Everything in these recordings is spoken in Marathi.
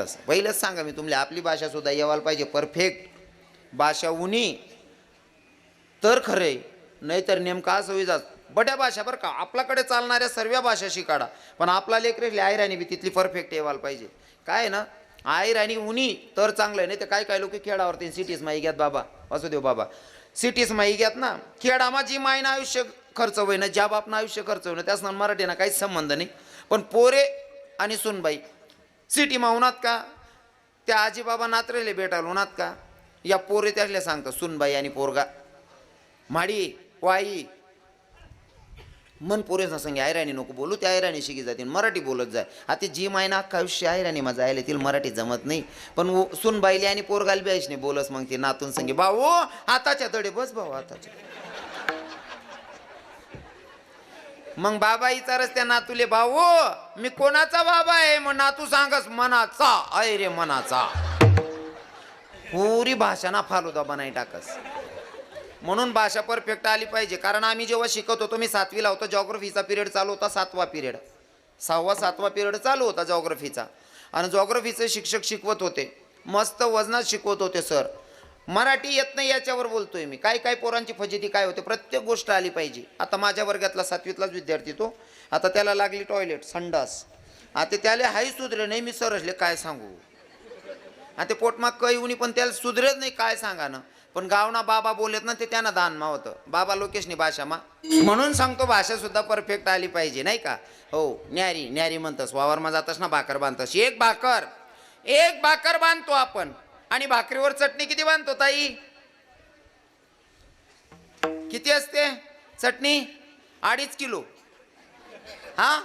तसं. पहिलंच सांगा मी तुमले आपली भाषा सुद्धा येवायला पाहिजे. परफेक्ट भाषा उनी. तर खरे नाहीतर नेमका असं होई जात. बड्या भाषा बरं का आपल्याकडे चालणाऱ्या सर्व भाषा शिकाडा. पण आपला लेकरे आयराणी बी तिथली परफेक्ट येवायला पाहिजे. काय आहे ना आयराणी उनी तर चांगलं आहे. नाही तर काय काय लोक खेळावरती सिटीज माही घ्यात बाबा. असू देव बाबा. सिटीज माही घ्यात ना खेळामा जी मायनं आयुष्य खर्च होईना ज्या बापनं आयुष्य खर्च होईना त्याच मराठीनं काहीच संबंध नाही. पण पोरे आणि सुनबाई सिटी उन्हात का? त्या आजीबाबा नात्रेले भेटाल उन्हात का? या पोरे त्यातल्या सांगतात सुनबाई आणि पोरगा माडी वाई मन पोरेस संगे आयराणी नको बोलू त्या आयराणी शिकी जातील मराठी बोलत जाय. आता जी मायना अख्खा आयुष्य आयराणी माझं आयला तिला मराठी जमत नाही. पण उ- सून बाईले आणि पोरगाल बी नाही बोलस मग ते नातून संगे भाऊ हाताच्या तडे बस भाऊ हाताच्या मग बाबा विचारस त्या नातूले भाऊ मी कोणाचा बाबा आहे? मग नातू सांगस मनाचा. अय रे मनाचा. पुरी भाषा ना फालुदा बनाई टाकस. म्हणून भाषा परफेक्ट आली पाहिजे. कारण आम्ही जेव्हा शिकत होतो मी सातवीला होतो जॉग्रफीचा पिरियड चालू होता सातवा पिरियड सहावा सातवा पिरियड चालू होता जॉग्रफीचा आणि जॉग्रफीचे शिक्षक शिकवत होते. मस्त वजनात शिकवत होते सर मराठी येत नाही याच्यावर बोलतोय मी. काय काय पोरांची फजिती काय होते? प्रत्येक गोष्ट आली पाहिजे. आता माझ्या वर्गातला सातवीतलाच विद्यार्थी तो. आता त्याला लागली टॉयलेट संडास. आता त्याला हाही सुधरे नाही मी सरसले काय सांगू? आणि ते पोटमाग काही उनी पण त्याला सुधरेच नाही काय सांगा ना पण गावना बाबा बोलत ना ते त्यांना दान मा होतं. बाबा लोकेशनी भाषा मा. म्हणून सांगतो भाषा सुद्धा परफेक्ट आली पाहिजे नाही का? हो न्यारी न्यारी म्हणतस. वावरमा जातस ना भाकर बांधतस. एक भाकर एक भाकर बांधतो आपण. आणि भाकरीवर चटणी किती बांधतो ताई? किती असते? चटणी? अडीच किलो. हा?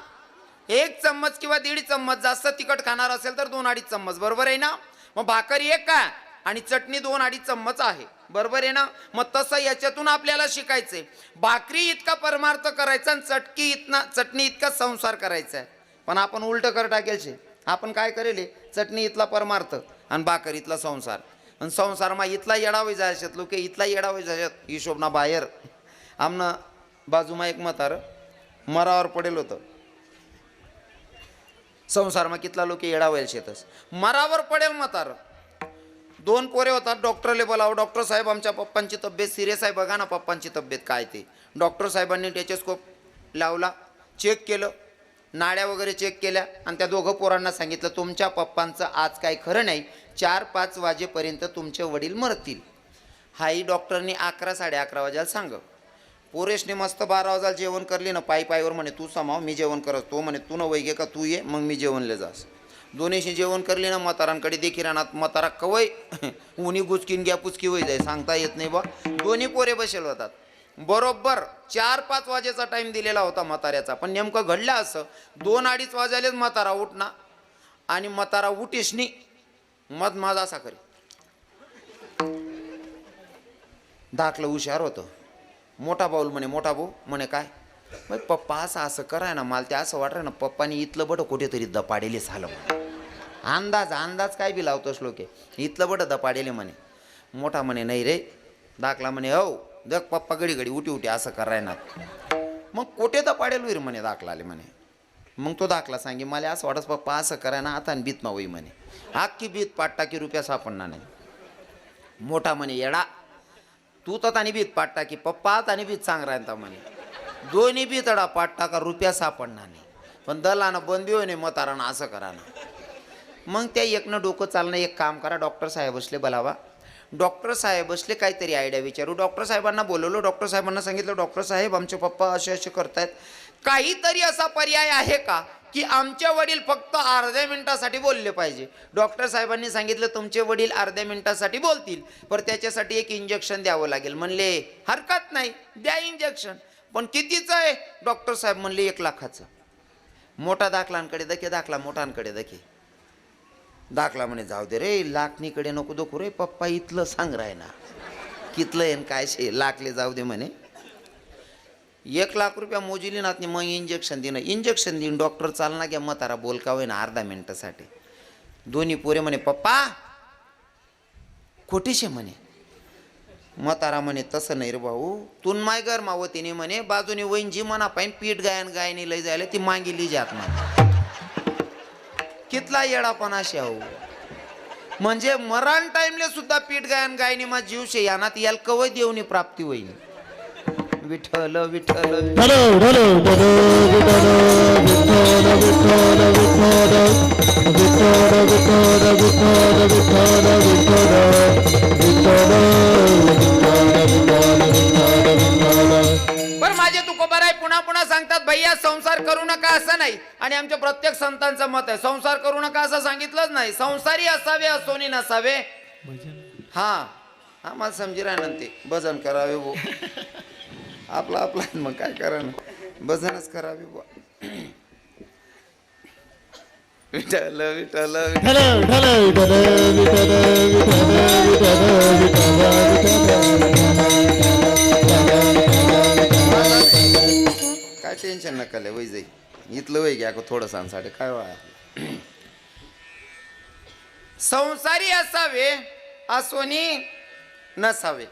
एक चम्मच किंवा दीड चम्मच जास्त तिखट खाणार असेल तर दोन अडीच चम्मच. बरोबर आहे ना? मग भाकरी एक का? आणि चटणी दोन अडीच चम्मच आहे. बरोबर आहे ना? मग तसं याच्यातून आपल्याला शिकायचंय. भाकरी इतका परमार्थ करायचा आणि चटकी इतना चटणी इतका संसार करायचा आहे. पण आपण उलट कर टाकेलचे आपण काय करेल? चटणी इथला परमार्थ. आणि भाकर इथला संसार. आणि संसारमा इथला इथला जाय जायच्यात लोक इथला येडावे जायच्यात हिशोबना बाहेर. आमनं बाजूमा एक मतार मरावर पडेल होतं. संसारमा कितला लोक येडावेल शेतस. मरावर पडेल मतार दोन पोरे होतात डॉक्टरले बोलावं डॉक्टर साहेब आमच्या पप्पांची तब्येत सिरियस आहे बघा ना पप्पांची तब्येत काय ते. डॉक्टर साहेबांनी टेचोस्कोप लावला चेक केलं. नाड्या वगैरे चेक केल्या आणि त्या दोघं पोरांना सांगितलं तुमच्या पप्पांचं आज काय खरं नाही. चार पाच वाजेपर्यंत तुमचे वडील मरतील. हाही डॉक्टरनी अकरा साडे अकरा वाजायला सांग. पोरेशने मस्त बारा वाजायला जेवण करली ना पायी पायीवर म्हणे तू समाव मी जेवण करत तो म्हणे तू न वैगे का तू ये मग मी जेवणले जास. दोन्हीशी जेवण करली ना म्हातारांकडे देखील राहणार म्हातारा कवय उनी गुचकीन घ्या पुचकी वय जाय सांगता येत नाही बा. दोन्ही पोरे बसेल होतात. बरोबर चार पाच वाजेचा टाईम दिलेला होता म्हाताऱ्याचा. पण नेमकं घडलं असं दोन अडीच वाजायलेच म्हातारा उठना. आणि म्हातारा उठीशनी मध माझा असा करी. दाखलं हुशार होतं. मोठा भाऊल म्हणे मोठा भाऊ म्हणे काय? मग पप्पा असं असं कराय ना मला ते असं वाटलं ना पप्पानी इथलं बटं कुठेतरी दपाडेले झालं म्हणे. अंदाज अंदाज काय बी लावतोस लोके इथलं बटं दपाडेले म्हणे. मोठा म्हणे नाही रे दाखला म्हणे हो दग पप्पा घडी घडी उठी उठी असं कराय ना मग कोठे पाडेल होईल म्हणे दाखला आले म्हणे. मग तो दाखला सांगे मला असं वाटत पप्पा असं कराय ना आता बीत मा होई म्हणे. आख्खी बीत पाट टाकी रुपया सापडणार नाही. मोठा म्हणे येडा तू तर आणि बीत पाट टाकी पप्पा तानी बीत सांग राहता म्हणे. दोन्ही भीतडा पाट टाका रुपया सापडणार नाही. पण दलानं बंदी होणे मतारानं असं करा ना. मग त्या एकनं डोकं चालणं एक काम करा डॉक्टर साहेब असले बलावा. डॉक्टर साहेब असले काहीतरी आयडिया विचारू. डॉक्टर साहेबांना बोलवलं डॉक्टर साहेबांना सांगितलं डॉक्टर साहेब आमचे पप्पा असे असे करतायत. काहीतरी असा पर्याय आहे का की आमचे वडील फक्त अर्ध्या मिनिटासाठी बोलले पाहिजे? डॉक्टर साहेबांनी सांगितलं तुमचे वडील अर्ध्या मिनिटासाठी बोलतील पण त्याच्यासाठी एक इंजेक्शन द्यावं लागेल. म्हणले हरकत नाही द्या इंजेक्शन पण कितीचं आहे? डॉक्टर साहेब म्हणले एक लाखाचं. मोठा दाखलांकडे दखे दाखला मोठांकडे दखे दाखला म्हणे जाऊ दे रे लाखनीकडे नको दखू रे पप्पा इथलं सांग राय ना कितलं आहे काय शे लाखले जाऊ दे म्हणे. एक लाख रुपया मोजिली नात मग इंजेक्शन देणं. इंजेक्शन देईन डॉक्टर चालना घ्या मतारा बोलका होय ना अर्धा मिनटासाठी. दोन्ही पोरे म्हणे पप्पा खोटीशे म्हणे. मतारा म्हणे तसं नाही रे भाऊ तून माय घर मावतीने म्हणे बाजूने वहीन जी म्हणा पाहिजे पीठ गायन गायनी लय जायला ती मागिली जात म्हणे. कितला येडापणा हो म्हणजे मरण टाइमले सुद्धा पीठ गायन गायनी मा जीव शे यानात याल कवय देवनी प्राप्ती होईल विठ्ठल विठ्ठल विठ्ठल विठ्ठल विठ्ठल. संसार करू नका असं नाही आणि आमच्या प्रत्येक संतांचं मत आहे संसार करू नका असं सांगितलंच नाही संसारी असावे असोनी नसावे हा हा मला समजी राहणार ते भजन करावे भो आपला आपला मग काय करा ना भजनच करावे बुवा विठ्ठल विठ्ठल विठ्ठल विठ्ठल काय टेन्शन नका लय वय जाई. इथलं वय घ्या थोडं सांगसाठी काय संसारी असावे असोनी नसावे.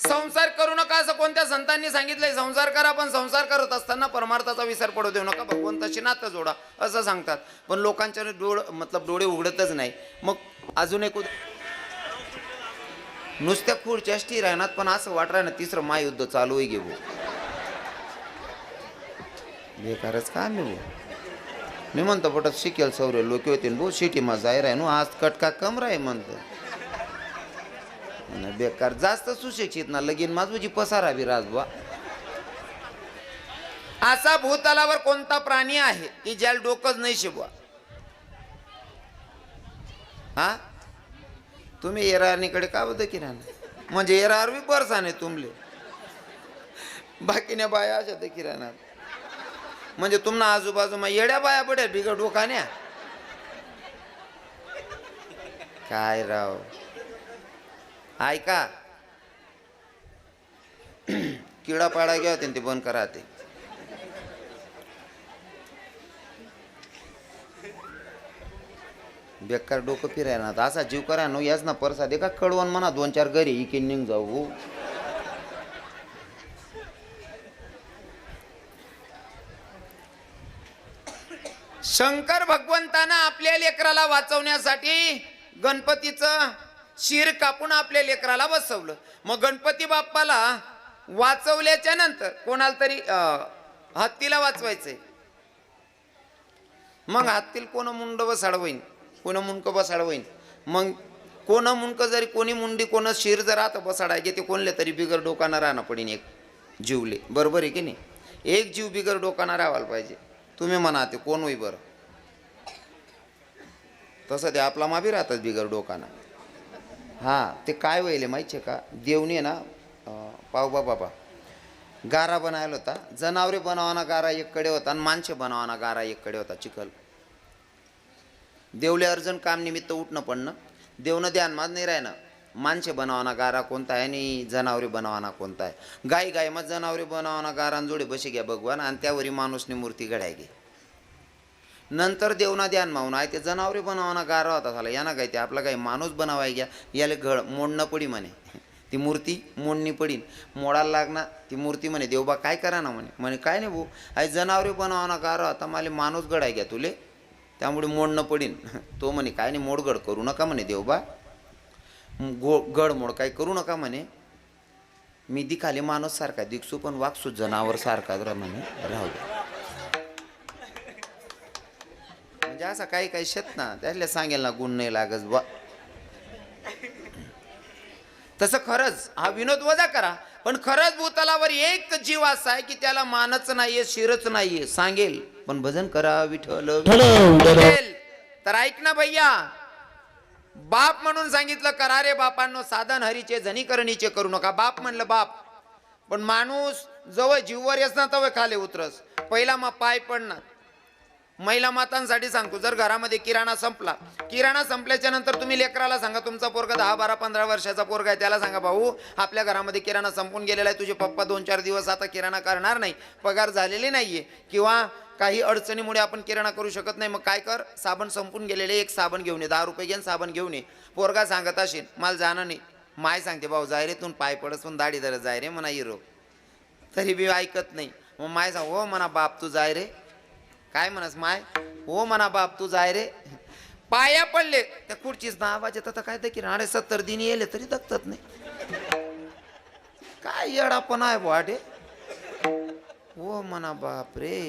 संसार करू नका असं कोणत्या संतांनी सांगितलंय? संसार करा पण संसार करत असताना परमार्थाचा विसर पडू देऊ नका. भगवंताशी नातं जोडा असं सांगतात. पण लोकांच्या डोळ मतलब डोळे उघडतच नाही. मग अजून एक नुसत्या खुर्च्या स्थिर राहणार पण असं वाट ना तिसरं महायुद्ध चालू आहे घेऊ. बेकारच का मी? भाऊ मी म्हणतो पोटात शिकेल सौरे लोक होते भाऊ सिटीमा जाहीर आहे ना आज कटका कम राही म्हणतो. आणि बेकार जास्त सुशिक्षित ना लगीन माझी पसारा बी राजबा असा भूतलावर कोणता प्राणी आहे की ज्याला डोकंच नाही शिबवा हा? तुम्ही एरारणीकडे का बद्दल की राहणार म्हणजे एरार बी परसाने तुमले. बाकीने बाया अशा देखील राहणार. म्हणजे तुम्हाला आजूबाजूमा येड्या बाया पडे बिघड डोकान्या? काय राव? ऐका. किडा पाडा घ्या ते बंद करा ते. बेकार डोकं फिरायला ना असा जीव करा नो याच ना परसा दे का कडवण म्हणा दोन चार घरी इकिन निघ जाऊ. शंकर भगवंतानं आपल्या लेकराला वाचवण्यासाठी गणपतीचं शिर कापून आपल्या लेकराला बसवलं. मग गणपती बाप्पाला वाचवल्याच्या नंतर कोणाला तरी हत्तीला वाचवायचंय. मग हत्तीला कोण मुंड बसाड होईन कोण मुंडक बसाडवईन? होईन मग कोण मुंडक जरी कोणी मुंडी कोण शिर जर आता बसाडायचे ते कोणले तरी बिगर डोकाना राहणं पडीन एक जीवले. बरोबर आहे की नाही? एक जीव बिगर डोकाना राहायला पाहिजे. तुम्ही म्हणा ते कोण होई बरं? तसं ते आपला माबी राहतात बिगर डोकाना. हां ते काय व्हायले माहिती आहे का देवने ना अं, पाव बा बाबा. गारा बनायला होता. जनावरे बनवाना गारा एककडे होता आणि माणसे बनवाना गारा एककडे होता चिखल. देवले अर्जन काम निमित्त उठणं पडणं. देवनं ध्यानमाज नाही राहणं माणसे बनवाना गारा कोणता आहे आणि जनावरे बनवाना कोणता आहे. गाय गाय मग जनावरे बनवाना गारा जोडे बसे घ्या भगवान आणि त्यावरी माणूसनी मूर्ती घडाय घे. नंतर देवना ध्यान मावून आहे ते जनावरे बनवाना गारा होता झाला. याना काय ते आपला काही माणूस बनवाय घ्या याला घड मोडणं पडी म्हणे. ती मूर्ती मोडणी पडीन. मोडायला लागणार ती मूर्ती म्हणे देवबा काय करा ना म्हणे. म्हणे काय नाही भाऊ आहे जनावरे बनवाना गारा होता मला माणूस गडाय घ्या तुले. त्यामुळे मोडणं पडीन. तो म्हणे काय नाही मोडगड करू नका म्हणे देवबा गो गड मोड काय करू नका म्हणे. मी दिखाले माणूस सारखा दिसू पण वागसू जनावर सारखा जरा म्हणे राहू दे. म्हणजे असं काही काही शेत ना त्यातल्या सांगेल ना गुण नाही लागत बा तसं खरंच हा विनोद वजा करा. पण खरंच भूतलावर एक जीव असा आहे की त्याला मानच नाहीये शिरच नाहीये सांगेल. पण भजन करा विठ्ठल. तर ऐक ना भैया बाप म्हणून सांगितलं करारे बापांनो साधन हरीचे झनीकरणीचे करू नका. बाप म्हणलं बाप पण माणूस जवळ जीववर येस ना तवय खाले उतरस. पहिला मग पाय पडणार. महिला मातांसाठी सांगतो जर घरामध्ये किराणा संपला किराणा संपल्याच्या नंतर तुम्ही लेकराला सांगा तुमचा पोरगा दहा बारा पंधरा वर्षाचा पोरगा आहे त्याला सांगा भाऊ आपल्या घरामध्ये किराणा संपून गेलेला आहे तुझे पप्पा दोन चार दिवस आता किराणा करणार नाही पगार झालेले नाहीये किंवा काही अडचणीमुळे आपण किराणा करू शकत नाही मग काय कर साबण संपून गेलेले एक साबण घेऊन ये दहा रुपये घेऊन साबण घेऊन ये. पोरगा सांगत असेल मला जाणं नाही. माय सांगते भाऊ जाय रे तून पाय पडस पण दाढी धरत जाय रे म्हणा हिरो. तरी बी ऐकत नाही. मग माय सांग हो म्हणा बाप तू जाय रे. काय म्हणस माय? हो म्हणा बाप तू जाय रे. पाया पडले त्या खुर्चीच ना आवाज येतात काय की अडे सत्तर दिन येले तरी दगतात नाही. काय येडा पण आहे वाटे हो म्हणा बाप रे.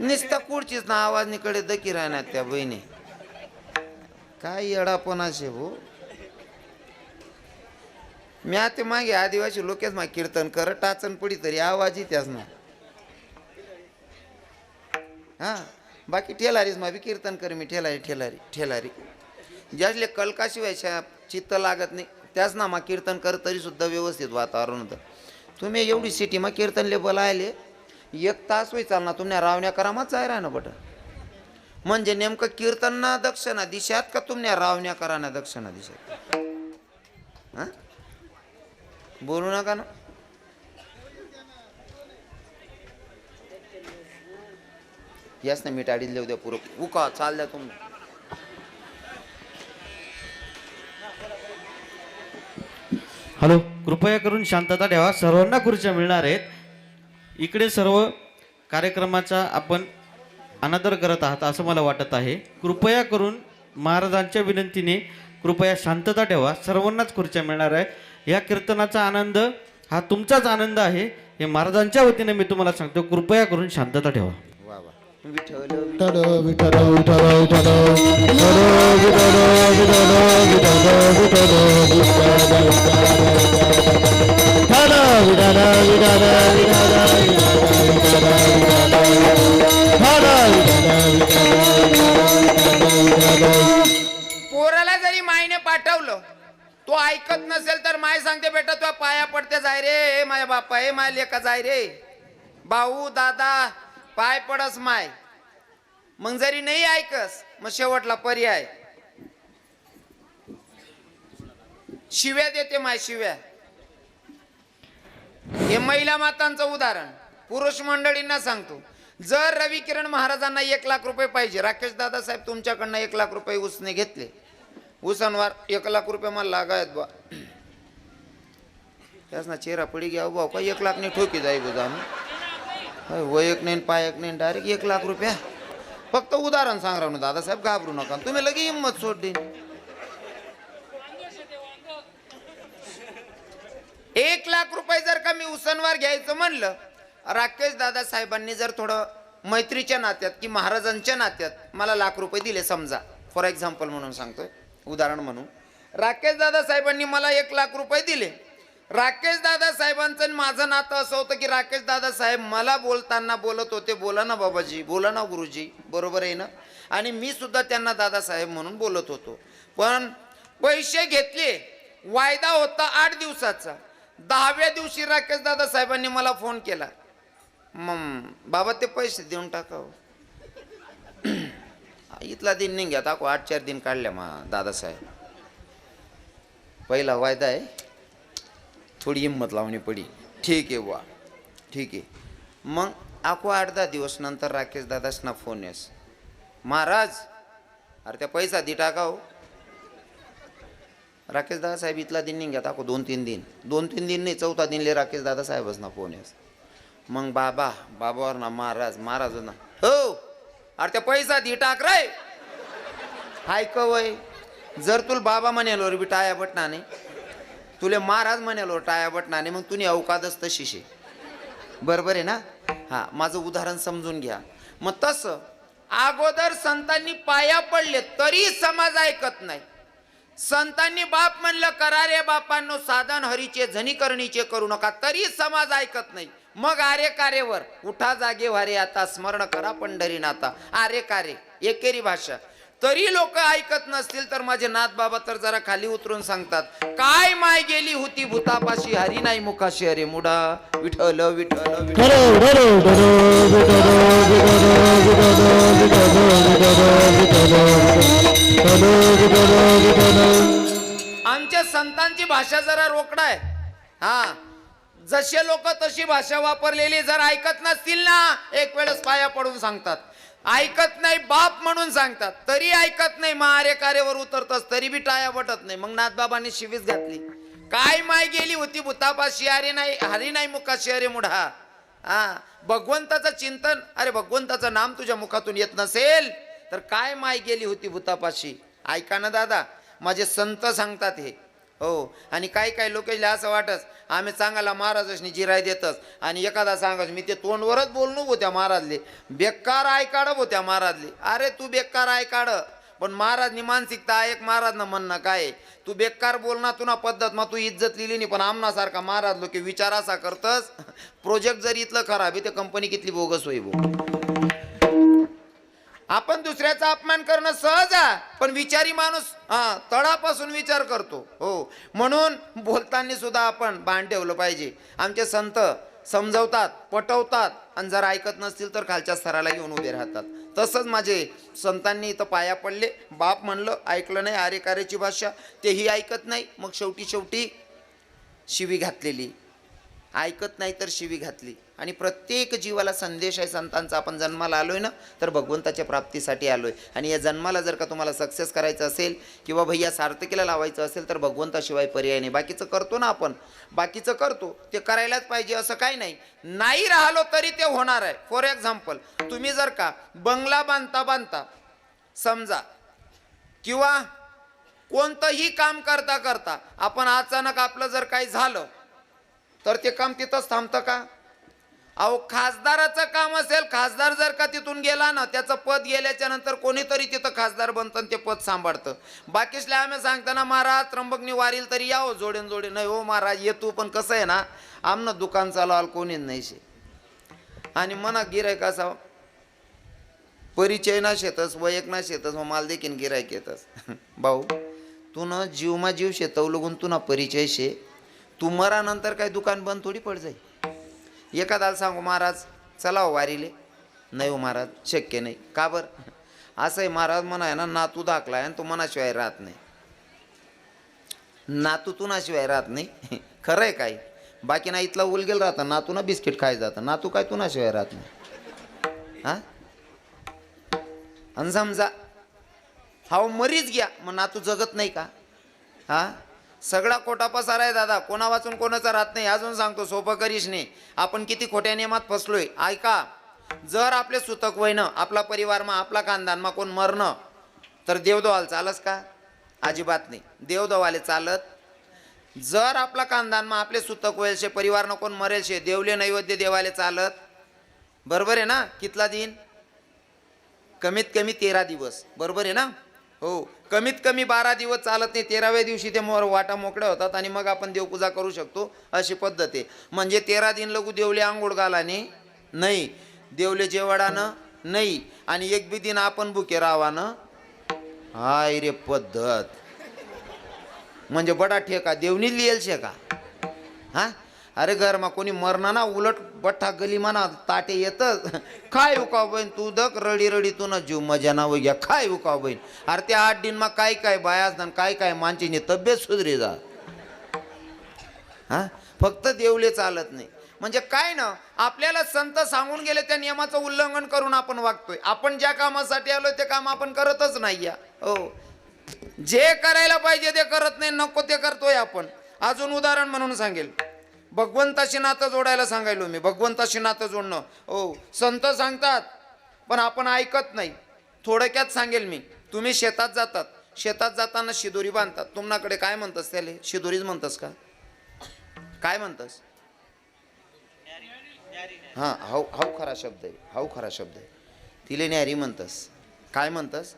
नुसता खुर्चीच ना आवाज निकडे दकी राहणार त्या बहिणी. काय येडा पण असे हो? मी आता मागे आदिवासी लोकेच मा कीर्तन कर टाचन पडी तरी आवाज त्याच ना. हां? बाकी ठेलारीच मग बी कीर्तन कर मी ठेलारी ठेलारी ठेलारी. ज्यासले कलकाशिवाय शा चित्त लागत नाही त्याच ना मग कीर्तन कर तरीसुद्धा व्यवस्थित वातावरण होतं. तुम्ही एवढी सिटी मग कीर्तनले बोलायले एक तास होई चालणार तुम्ही रावण्या करामाच जाय ना बट. म्हणजे नेमकं कीर्तन ना दक्षिणा दिशात का तुम्ही रावण्या करा ना दक्षिणा दिशात? हां? बोलू नका ना. याच ना मी टाडीत लिहू द्या पुरं उका चाल द्या तुम्ही. हॅलो कृपया करून शांतता ठेवा. सर्वांना खुर्च्या मिळणार आहेत. इकडे सर्व कार्यक्रमाचा आपण अनादर करत आहात असं मला वाटत आहे. कृपया करून महाराजांच्या विनंतीने कृपया शांतता ठेवा. सर्वांनाच खुर्च्या मिळणार आहेत. या कीर्तनाचा आनंद हा तुमचाच आनंद आहे. हे महाराजांच्या वतीने मी तुम्हाला सांगतो. कृपया करून शांतता ठेवा. पोराला जरी मायने पाठवलं तो ऐकत नसेल तर माय सांगते बेटा तुला पाया पडते जाय रे हे माझ्या बापा हे माय लेखा जाय रे. भाऊ दादा पाय पडस माय. मग जरी नाही ऐकस मग शेवटला पर्याय. शिव्या देते माय शिव्या. हे महिला मातांचं उदाहरण. पुरुष मंडळींना सांगतो. जर रवी किरण महाराजांना एक लाख रुपये पाहिजे राकेश दादासाहेब तुमच्याकडनं एक लाख रुपये उसने घेतले. उसनवार एक लाख रुपये मला लागायत बा त्याच ना चेहरा पडी घ्या भाऊ का एक लाख नाही ठोकी जाई बुजा आम्ही एक नाही पाय एक नाही डायरेक्ट एक लाख रुपया. फक्त उदाहरण सांग राहून दादासाहेब घाबरू नका. तुम्ही लगे हिंमत सोडली. एक लाख रुपये जर का मी उसनवार घ्यायचं म्हणलं राकेश दादा साहेबांनी जर थोडं मैत्रीच्या नात्यात की महाराजांच्या नात्यात मला लाख रुपये दिले समजा. फॉर एक्झाम्पल म्हणून सांगतोय. उदाहरण म्हणून. राकेश दादा साहेबांनी मला एक लाख रुपये दिले. राकेश दादा साहेबांचं आणि माझं नातं असं होतं की राकेश दादा साहेब मला बोलताना बोलत होते बोला ना बाबाजी बोला ना गुरुजी बरोबर आहे ना? आणि मी सुद्धा त्यांना दादासाहेब म्हणून बोलत होतो. पण पैसे घेतले वायदा होता आठ दिवसाचा. दहाव्या दिवशी राकेश दादा साहेबांनी मला फोन केला. मग बाबा ते पैसे देऊन टाकाव. इथला दिन नाही घ्या दाखव आठ चार दिन काढल्या मग दादासाहेब पहिला वायदा आहे. थोडी हिंमत लावणी पडी ठीक आहे वा ठीक आहे. मग आखो आठ दहा दिवस नंतर राकेश दादासना फोन येस. महाराज अरे त्या पैसा धी टाका हो. राकेश दादा साहेब इथला दिन नाही घ्या दोन तीन दिन. दोन तीन दिन नाही चौथा दिनले राकेश दादा साहेबच ना फोन येस. मग बाबा बाबावर ना महाराज महाराज ना हो अरे त्या पैसा दी टाक रे. हाय कवय जर तुला बाबा म्हणालोर बी टाया बटनाने तुले महाराज म्हणालो टाया बटणाने. मग तुने अवकादच तशी शे बरोबर आहे ना? हा माझं उदाहरण समजून घ्या. मग तसं अगोदर संतांनी पाया पडले तरी समाज ऐकत नाही. संतांनी बाप म्हणलं करा रे बापांनो साधन हरीचे झनीकरणीचे करू नका. तरी समाज ऐकत नाही. मग आरे कारेवर उठा जागे वारे आता स्मरण करा पंढरीनाथा. आरे कारे एकेरी भाषा. तरी लोक ऐकत नसतील तर माझे नाथ बाबा तर जरा खाली उतरून सांगतात काय माय गेली होती भूतापाशी? हरी नाही मुखाशी. अरे मुडा विठल विठल विठल आमच्या संतांची भाषा जरा रोकडा आहे. हा जसे लोक तशी भाषा वापरलेली जर ऐकत नसतील ना एक वेळेस पाया पडून सांगतात. ऐकत नाही बाप म्हणून सांगतात. तरी ऐकत नाही मारे कार्यावर उतरतस तरी बी टाया बटत नाही. मग नाथबाबांनी शिवीच घातली. काय माय गेली होती भूतापा अरे नाही हरी नाही मुखा अरे मुढा. हा भगवंताचं चिंतन अरे भगवंताचं नाम तुझ्या मुखातून येत नसेल तर काय माय गेली होती भूतापाशी ऐका ना दादा माझे संत सांगतात हे. हो. आणि काही काही लोकेशला असं वाटस आम्ही सांगायला महाराजांनी जिराय देतच आणि एखादा सांगत मी ते तोंडवरच बोलणं हो त्या महाराजले. बेकार ऐकाड होत्या महाराजले. अरे तू बेकार ऐकाड पण महाराजनी मानसिकता एक महाराजनं म्हणणं काय? तू बेकार बोलणार तुना पद्धत मग तू इज्जत लिहिली नाही पण आमनासारखा महाराज लोक विचार असा करतस. प्रोजेक्ट जर इथलं खराब आहे ते कंपनी कितली बोगस होई भाऊ आपण दुसऱ्याचा अपमान करणं सहज आहे पण विचारी माणूस हा तळापासून विचार करतो. हो. म्हणून बोलताना सुद्धा आपण बाण ठेवलं पाहिजे. आमचे संत समजवतात पटवतात आणि जर ऐकत नसतील तर खालच्या स्तराला येऊन उभे राहतात. तसंच माझे संतांनी इथं पाया पडले. बाप म्हणलं ऐकलं नाही आरे कारेची भाषा तेही ऐकत नाही. मग शेवटी शेवटी शिवी घातलेली. ऐकत नाही तर शिवी घातली. आणि प्रत्येक जीवाला संदेश आहे संतांचा. आपण जन्माला आलो आहे ना तर भगवंताच्या प्राप्तीसाठी आलो आहे आणि या जन्माला जर का तुम्हाला सक्सेस करायचं असेल किंवा भैया सार्थकीला लावायचं असेल तर भगवंताशिवाय पर्याय नाही. बाकीचं करतो ना आपण. बाकीचं करतो. ते करायलाच पाहिजे असं काही नाही. नाही राहिलो तरी ते होणार आहे. फॉर एक्झाम्पल तुम्ही जर का बंगला बांधता बांधता समजा किंवा कोणतंही काम करता करता आपण अचानक आपलं जर काही झालं तर ते काम तिथंच थांबतं का? अहो खासदाराचं काम असेल खासदार जर का तिथून गेला ना त्याचं पद गेल्याच्यानंतर कोणीतरी तिथं खासदार बनतं आणि ते पद सांभाळतं. बाकीसले आम्ही सांगताना महाराज त्र्यंबकनी वारील तरी यावं हो, जोडेन जोडे नाही हो महाराज तू पण कसं आहे ना आमनं दुकान चालवाल कोणीच नाही शे आणि मना गिरायक असा परिचय ना शेतस वयक ना शेतस मग माल देखील गिरायक येतस. भाऊ तू न जीवमा जीव शेतवलं गुण तू ना परिचय शे. तू मरानंतर काय दुकान बंद थोडी पड जाई एखादा सांगू महाराज चला हो वारीले. नाही हो महाराज शक्य नाही. का बर? असं आहे महाराज म्हणा ना नातू दाखलाय आणि तो मनाशिवाय राहत नाही. नातू तुनाशिवाय राहत नाही? खरं आहे काय बाकी ना इथला उलगेल राहतं नातू ना बिस्किट खाय जातं. नातू काय तुनाशिवाय राहत नाही. हा? आणि समजा हा मरीच घ्या मग नातू जगत नाही का? हा? सगळा खोटा पसार आहे दादा. कोणा वाचून कोणाचा राहत नाही. अजून सांगतो सोपं करीश नाही. आपण किती खोट्या नियमात फसलोय. ऐका जर आपले सुतक वयनं आपला परिवारमा आपला कांदानमा कोण मरणं तर देवदवाल चालस का? अजिबात नाही. देवदवाले चालत. जर आपला कांदानमा आपले सुतक होईल शे परिवारनं कोण मरेल शे देवले नैवेद्य देवाले चालत. बरोबर आहे ना? कितला दिन? कमीत कमी तेरा दिवस. बरोबर आहे ना? हो कमीत कमी बारा दिवस चालत नाही तेराव्या दिवशी ते मोर वाटा मोकळ्या होतात आणि मग आपण देवपूजा करू शकतो अशी पद्धत आहे. म्हणजे तेरा दिन लघु देवले आंघोळ घालाने नाही देवले जेवडानं नाही आणि एक बी दिन आपण बुके रावानं. हाय रे पद्धत. म्हणजे बडा ठेका देवनी लिहिल शेका हा? अरे घरमा कोणी मरणा ना उलट बठ्ठा गली म्हणा ताटे येतच. काय उकाव बहीण तू दक रडी रडी तू ना जीव मजा ना घ्या. काय उकाव बहीण? अरे त्या आठ दिन मग काय काय बाया ना काय काय मानची तब्येत सुधरी जा. हा? फक्त देवले चालत नाही. म्हणजे काय ना आपल्याला संत सांगून गेले त्या नियमाचं उल्लंघन करून आपण वागतोय. आपण ज्या कामासाठी आलोय ते काम आपण करतच नाही या हो. जे करायला पाहिजे ते करत नाही नको ते करतोय आपण. अजून उदाहरण म्हणून सांगेल. भगवंताशी नातं जोडायला सांगायलो मी भगवंताशी नातं जोडणं. हो संत सांगतात पण आपण ऐकत नाही. थोडक्यात सांगेल मी तुम्ही शेतात जातात. शेतात जाताना शिदोरी बांधतात. तुम्हाकडे काय म्हणतस त्याला? शिदोरीच म्हणतस का? काय म्हणतस? हां हाऊ हाऊ खरा शब्द आहे हाऊ खरा शब्द आहे. तिले न्यारी म्हणतस. काय म्हणतस?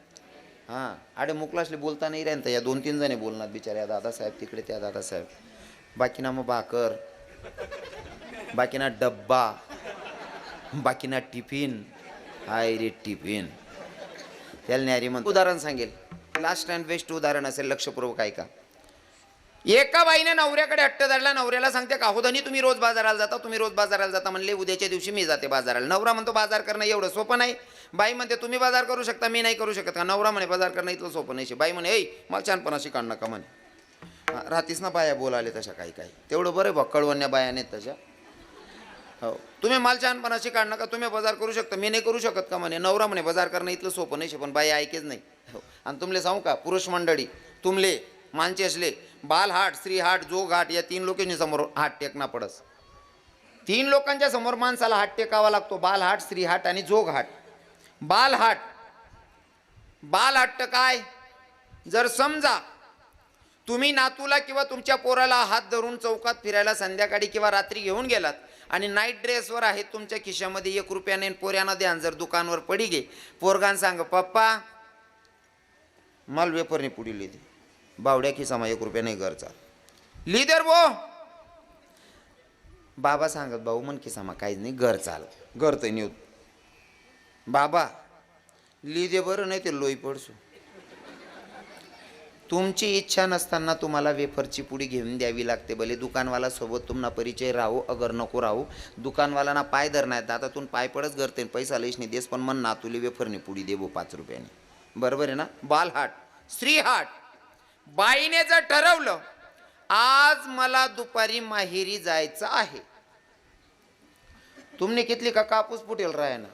हां अडे मुकलासले बोलता नाही राहता या दोन तीन जणी बोलणार बिचारे या दादासाहेब तिकडे त्या दादासाहेब. बाकीना मग भाकर. बाकीना डब्बा बाकीना टिफिन. हाय रे टिफिन. त्याला न्यारी म्हण उदाहरण सांगेल. लास्ट अँड बेस्ट उदाहरण असेल लक्षपूर्वक ऐका. एका बाईने नवऱ्याकडे हट्ट धरला नवऱ्याला सांगते का होदनी तुम्ही रोज बाजाराला जाता तुम्ही रोज बाजाराला जाता. म्हणले उद्याच्या दिवशी मी जाते बाजाराला. नवरा म्हणतो बाजार करणं एवढं सोपं नाही. बाई म्हणते तुम्ही बाजार करू शकता मी नाही करू शकत का? नवरा म्हणे बाजार करणं इतकं सोपं नाही. बाई म्हणे ऐ मला छानपणाशी काढ नका म्हणे. राहतीस ना बाया बोलाले तशा काही काही. तेवढं बरं बा कळवण्या बाया नाहीत तशा. हो. तुम्ही मालछानपणाशी काढ नका तुम्ही बाजार करू शकता. मी नाही करू शकत का म्हणे? नवरा म्हणे बाजार करणं इथलं सोपं नाही पण बाई ऐकेच नाही. हो. आणि तुमले सांगू का पुरुष मंडळी तुमले मानचे असले बालहाट स्त्रीहाट स्त्री हाट या तीन लोकांनी समोर हात टेकना पडस. तीन लोकांच्या समोर माणसाला हात टेकावा लागतो. बालहाट स्त्रीहाट आणि जोगहाट बालहाट बालहाट काय? जर समजा तुम्ही नातूला किंवा तुमच्या पोराला हात धरून चौकात फिरायला संध्याकाळी किंवा रात्री घेऊन गेलात आणि नाईट ड्रेसवर आहे तुमच्या खिशामध्ये एक रुपयाने आणि पोऱ्यानं द्या आणि जर दुकानवर पडी गे. पोरगान सांग पप्पा माल वेपरने पुढे लिहिते. बावड्या खिसामा एक रुपया नाही घरचा. लिदर बो बाबा सांगत भाऊ मन खिसामा काहीच नाही घर चाल घर तर नेऊ बाबा लिदे बरं नाही ते लोई पडसू. तुमची इच्छा नसताना तुम्हाला वेफरची पुडी घेऊन द्यावी लागते. भले दुकानवाला सोबत तुम्हाला परिचय राहू अगर नको राहू. दुकानवालाना पाय धर नाही आता पाय पडच करते पैसा लईश नाही देस पण मन नातुली वेफरनी पुडी देवो पाच रुपयाने. बरोबर आहे ना? बालहाट स्त्रीहाट बाईने जर ठरवलं आज मला दुपारी माहेरी जायचं आहे. तुमने कितली का कापूस फुटेल राय ना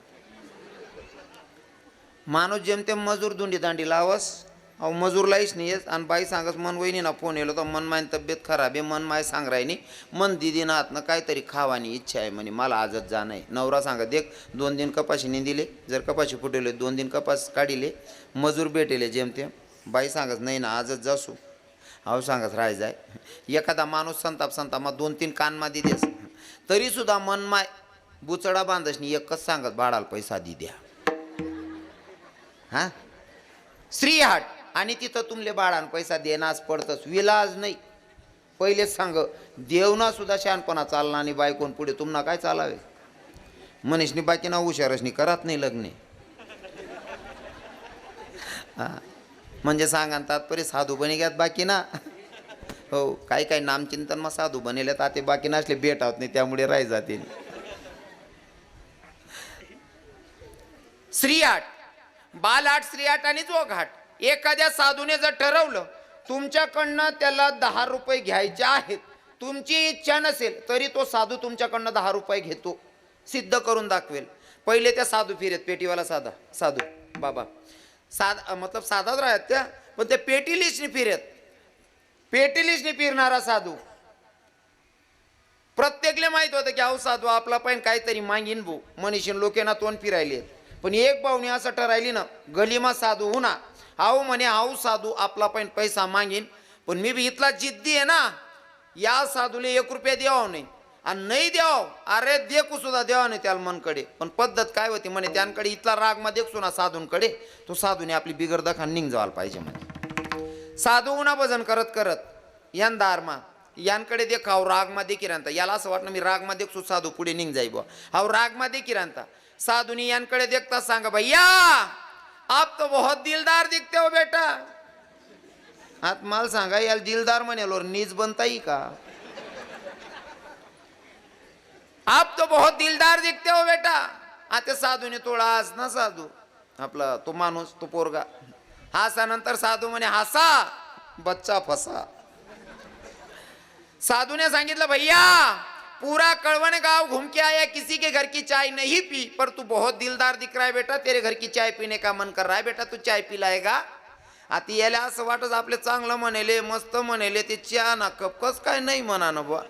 माणूस जेमतेम मजूर दुंडी दांडी लावस अहो मजूर लाईच नाही येस आणि बाई सांगस मन वहिनी ना फोन येलो तर मन माय तब्येत खराब आहे. मन माय सांग राहिनी मन दिदी ना हातनं काहीतरी खावानी इच्छा आहे म्हणे. मला आजच जाणं आहे नवरा सांगा देख दोन दिन कपाशी दिले जर कपाशी फुटवले दोन दिन कपास काढिले. मजूर भेटेले जेमतेम बाई सांगस नाही ना आजच जासू. अहो सांगत राहाय जाय. एखादा माणूस संताप संताप मग दोन तीन कानमा दिदेस. तरीसुद्धा मन माय बुचडा बांधसनी एकच सांगत भाडाला पैसा दी द्या. हां? स्त्रीहाट आणि तिथं तुमले बाळान पैसा देनाच पडतस विलाज नाही. पहिलेच सांग देवना सुद्धा शहाणपणा चालला आणि बायकोन पुढे तुम्हाला काय चालावे? मनीषनी बाकीना हुशारसनी करत नाही लग्ने. हा म्हणजे सांगा तात्पर्य साधू बनी घ्यात बाकी ना हो काही काही नामचिंतन मग साधू बनेले ते बाकी नसले भेट होत नाही त्यामुळे राही जातील स्त्रीआट श्री स्त्रीआट आणि जोघाट. एखाद्या साधूने जर ठरवलं तुमच्याकडनं त्याला दहा रुपये घ्यायचे आहेत. तुमची इच्छा नसेल तरी तो साधू तुमच्याकडनं दहा रुपये घेतो. सिद्ध करून दाखवेल. पहिले त्या साधू फिरत पेटीवाला साधा साधू बाबा. साध मतलब साधाच राहत त्या पण त्या पेटीलिशनी फिरत. पेटीलिशनी फिरणारा साधू. प्रत्येकले माहीत होतं की अहो साधू आपला पण काहीतरी मागीन भाऊ मनीषीन लोकेना तोंड फिरायले पण एक भाऊनी असं ठरायली ना गलीमा साधू हो ना आहो म्हणे आहो साधू आपला पण पैसा मागीन. पण मी बी इथला जिद्दी आहे ना या साधूला एक रुपया द्यावा नाही. आणि नाही द्याव अरे देखू सुद्धा द्यावा नाही त्याला मनकडे. पण पद्धत काय होती म्हणे त्यांकडे इथला राग मा देखसो ना साधूंकडे. तो साधूने आपली बिगर दखान निघ जावायला पाहिजे म्हणे. साधू उन्हा भजन करत करत यान दारमा यांकडे देख हाव रागमा देखी राहता याला असं वाटलं मी रागमा देखसू साधू पुढे निघ जाई बुवा. हा रागमा देखी राहता साधूनी यांकडे देखता सांगा भैया आप तो बहुत दिलदार दिखते हो बेटा। आत माल सांगा याला दिलदार म्हणेल नीज बनताई का? आप तो बहुत दिलदार दिखते हो बेटा। आता साधूने तोडा हस ना साधू। आपला तो माणूस तो पोरगा। हासा नंतर साधू म्हणे हसा बच्चा फसा. साधू ने सांगितलं भैया पूरा कड़वन गांव घूम के आया किसी के घर की चाय नहीं पी पर तू बहुत दिलदार दिख रहा है बेटा तेरे घर की चाय पीने का मन कर रहा है बेटा तू चाय पिलाएगा। आता याला असं वाटत आपले चांगलं म्हणेले मस्त म्हणेले ते चहा ना कप कस काय नाही म्हणा ना बुवा.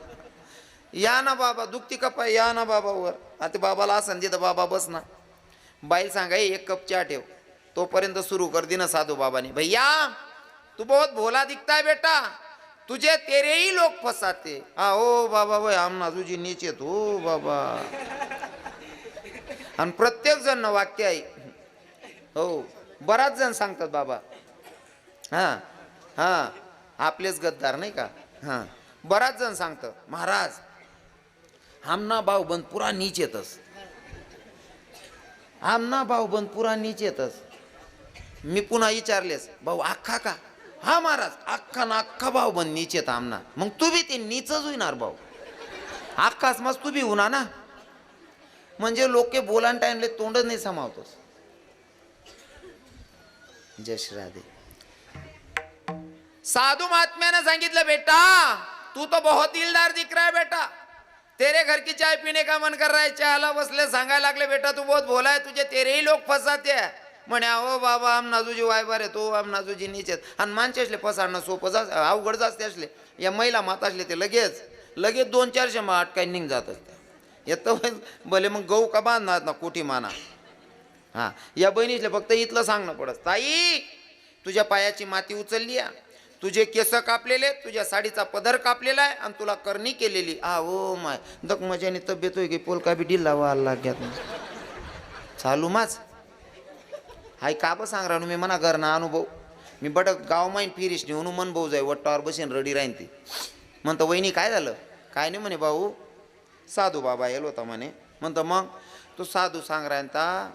या ना बाबा दुखती कपा या ना बाबावर आता बाबाला असं तिथं बाबा बस ना. बाईल सांगा एक कप चहा ठेव. तोपर्यंत सुरू कर दे ना साधू बाबाने. भैया तू बहुत भोला दिखता है बेटा. तुझे तेरेही लोक फसाते. हा ओ बाबा वय आम नाजूजी येत हो बाबा. आणि प्रत्येक जण वाक्य आहे. हो बराच जण सांगतात बाबा. हा हा आपलेच गद्दार नाही का? हा बराच जण सांगतं महाराज आमना भाऊ बंद पुरा नीच येतस. आमना भाऊ बंद पुरा नीच येतस. मी पुन्हा विचारलेस भाऊ आखा का? हा महाराज अख्खा ना अख्खा भाऊ बन नीचे थांबना मग तू बी ते नीचच होईनार भाऊ. अख्खाच मग तू बी होणार ना. म्हणजे लोके बोलान टाइमले तोंडच नाही समावतोस. जश राधे. साधू महात्म्याने सांगितलं बेटा तू तो बहुत दिलदार दिख रहा है बेटा. तेरे घर की चाय पीने का मन कर रहा है? चहाला बसले सांगायला लागले बेटा तू बहुत भोला है तुझे तेरे ही लोक फसाते है. म्हणे अहो बाबा आमनाजूजी वायबार येतो तो आम नीच आहेत. आणि माणसे असले पसारणं सोपं जा अवघड जास्त असले. या महिला मात असले ते लगेच लगेच दोन चारशे माठ काही निघ जात असत्या. येतं भले मग गहू का बांधणार ना कोठी माना. हा या बहिणीतले फक्त इथलं सांगणं पडत ताई तुझ्या पायाची माती उचलली आहे. तुझे केस कापलेले तुझ्या साडीचा पदर कापलेला आहे आणि तुला करणी केलेली आ ओ माय दक मजाने तब्येत होय की पोलका बी डिल्ला व्हायला लागल्यात. चालू माच हाय का बं सांग राहू मी म्हणा घरना अनुभव मी बट गाव माहीन फिरीश नेऊन मन भाऊ जाय वट्टावर बसेन रडी राहीन ती. म्हणतं वहिनी काय झालं? काय नाही म्हणे भाऊ साधू बाबा येलो होता म्हणे. म्हणतं मग? तो साधू सांग राहता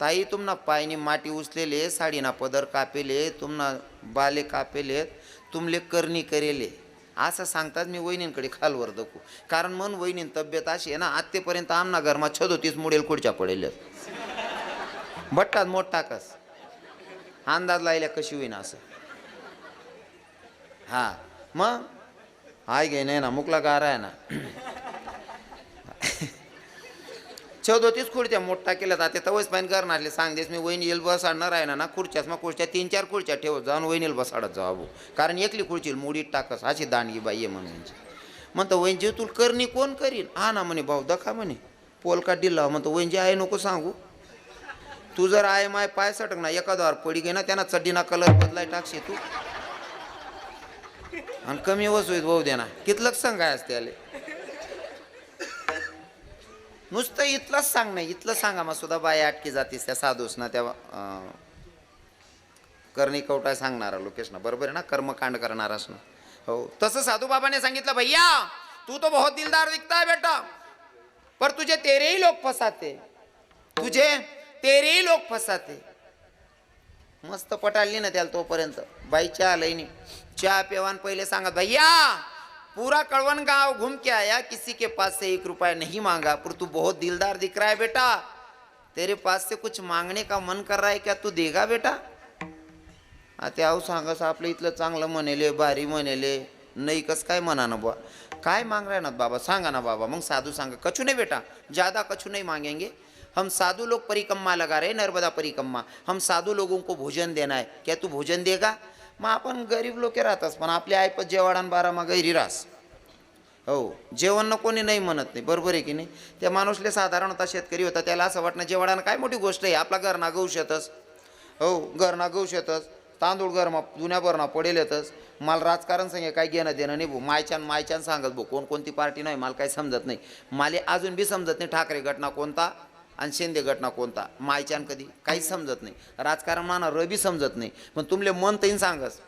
ताई तुमना पायनी माटी उचलेले साडीना पदर कापेले तुमना बाले कापेले तुमले करणी करेले. असं सांगतात मी वहिनींकडे खालवर दखू कारण मन वहिनीन तब्येत अशी आहे ना आत्तेपर्यंत आमना घरमा छदोतीस मुडेल खुर्च्या पडेल बट्टात मोठ टाकस. अंदाज लायल्या कशी होईना असं. हा मग? हाय गे नाही ना मुकला गारा आहे ना. चौदोतीस खुर्च्या मोठा केल्या जाते तवच पाहिजे करणारले. सांगतेस मी वहिनील बसाडणार आहे ना ना खुर्च्याच मग खुर्च्या तीन चार खुर्च्या ठेव. जाऊन वहिनील बसाडत जाऊ अबू कारण एकली खुर्ची मुडीत टाकस. अशी दांडगी बाई आहे म्हणून म्हणतो वहिनी तुला करणी कोण करीन? हा ना म्हणे भाऊ दखा म्हणे. पोलका दिला म्हणतो वहिनी आहे नको सांगू. तू जर आय माय पाय सटक ना एखाद्यावर पडी घे ना त्यांना चड्डीना कलर बदलाय टाकशे तू. आणि कमी वसूत भाऊ दे ना कितलंच सांग काय असते आले नुसतं इथलंच सांग नाही इथलं सांगा मग सुद्धा बाई अटकी जातीस त्या साधूस ना त्या अं, करणी कवटाय सांगणारा लोकेश ना. बरोबर आहे ना? कर्मकांड करणारास ना. हो. तसं साधू बाबाने सांगितलं भैया तू तो बहुत दिलदार दिखता है बेटा. पर तुझे तेरेही लोक फसाते. तुझे तेरे लोक लोग फसाते. मस्त पटाळली ना त्याला तोपर्यंत. बाई चहा लईनी. चहा पेवान पहिले सांगा भैया पूरा कड़वन गांव घूम के आया किसी के पास से एक रुपया नहीं मांगा. पर तू बहुत दिलदार दिख रहा है बेटा. तेरे पास से कुछ मांगने का मन कर रहा है क्या तू देगा बेटा? ते अहो सांगस आपलं इथलं चांगलं म्हणेले भारी म्हणेले. नाही कस काय म्हणा ना बुवा. काय मांग रहा ना बाबा? सांगा ना बाबा. मग साधू सांगा कछु नाही बेटा? ज़्यादा कछु नहीं मागेंगे. हम साधु लोग परिक्रमा लगा रहे नर्मदा परिक्रमा हम साधु लोगों को भोजन देना है। क्या तू भोजन देगा? मग आपण गरीब लोक राहतास पण आपल्या आईपत जेवाडान बारा मग गैरी राहस हो जेवण न कोणी नाही म्हणत नाही बरोबर आहे की नाही? त्या माणूसले साधारण होता शेतकरी होता त्याला असं वाटणं जेवणानं काय मोठी गोष्ट आहे आपला घरना गहू शेतच हो घरना गहू शेतच तांदूळ गरमा जुन्याभरणा पडेल येतच मला राजकारण सांगे काय घेणं देणं नाही भाऊ. मायच्यान मायच्यान सांगत भाऊ कोण कोणती पार्टी नाही मला काही समजत नाही. मला अजून बी समजत नाही ठाकरे घटना कोणता? आणि शिंदे गटना कोणता? मायच्यान कधी? काहीच समजत नाही. राजकारण म्हणा रबी समजत नाही. पण तुमले मन तरी सांगस